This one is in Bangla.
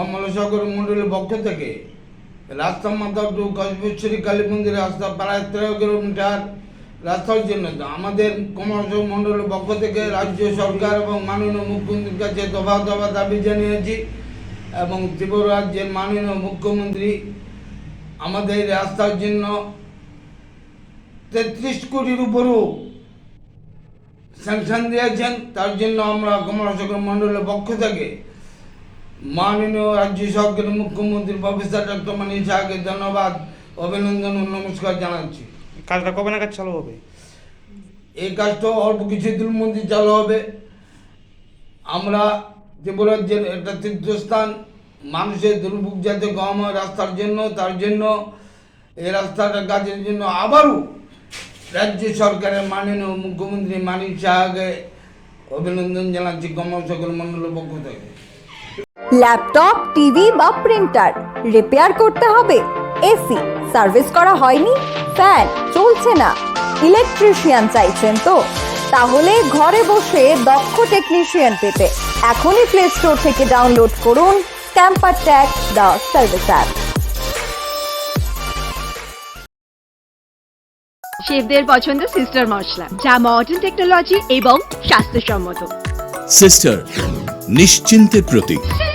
কমলাসাগর মন্ডলের পক্ষ থেকে রাস্তা মাথা টু কসবেশ্বরী কালী মন্দির রাস্তা প্রায় তেরো কিলোমিটার রাস্তার জন্য। আমাদের কমলাসাগর মন্ডলের পক্ষ থেকে রাজ্য সরকার এবং মাননীয় মুখ্যমন্ত্রীর কাছে দফা দফা দাবি জানিয়েছি এবং ত্রিপুরা রাজ্যের মাননীয় মুখ্যমন্ত্রী আমাদের রাস্তার জন্য তেত্রিশ কোটির উপরও স্যাংশন দিয়েছেন। তার জন্য আমরা কমলাসাগর মন্ডলের পক্ষ থেকে মাননীয় রাজ্য সরকারের মুখ্যমন্ত্রী প্রফেসর ডক্টর মানি শাহকে ধন্যবাদ অভিনন্দন ও নমস্কার জানাচ্ছি। কাজটা কবে নাগাদ চালু হবে? এই কাজটা অল্প কিছুদিনের মধ্যে চালু হবে। আমরা ত্রিপুরার যে একটা তীর্থস্থান মানুষের দুর্ভোগ যাতে কম হয় রাস্তার জন্য তার জন্য এই রাস্তাটা কাজের জন্য আবারও রাজ্য সরকারের মাননীয় মুখ্যমন্ত্রী মানিক শাহকে অভিনন্দন জানাচ্ছি কমল সকল মণ্ডলের পক্ষ থেকে। ল্যাপটপ টিভি বা প্রিন্টার। রিপেয়ার করতে হবে। এসি সার্ভিস করা হয়নি। ফ্যান চলছে না। ইলেকট্রিশিয়ান চাইছেন তো। তাহলে ঘরে বসে দক্ষ টেকনিশিয়ান পেতে এখনই প্লে স্টোর থেকে ডাউনলোড করুন ক্যাম্পার ট্যাগ দ্য সার্ভিস অ্যাপ শেফদের পছন্দ সিস্টার মশলা যা মডার্ন টেকনোলজি এবং স্বাস্থ্যসম্মত। সিস্টার নিশ্চিন্তের প্রতীক।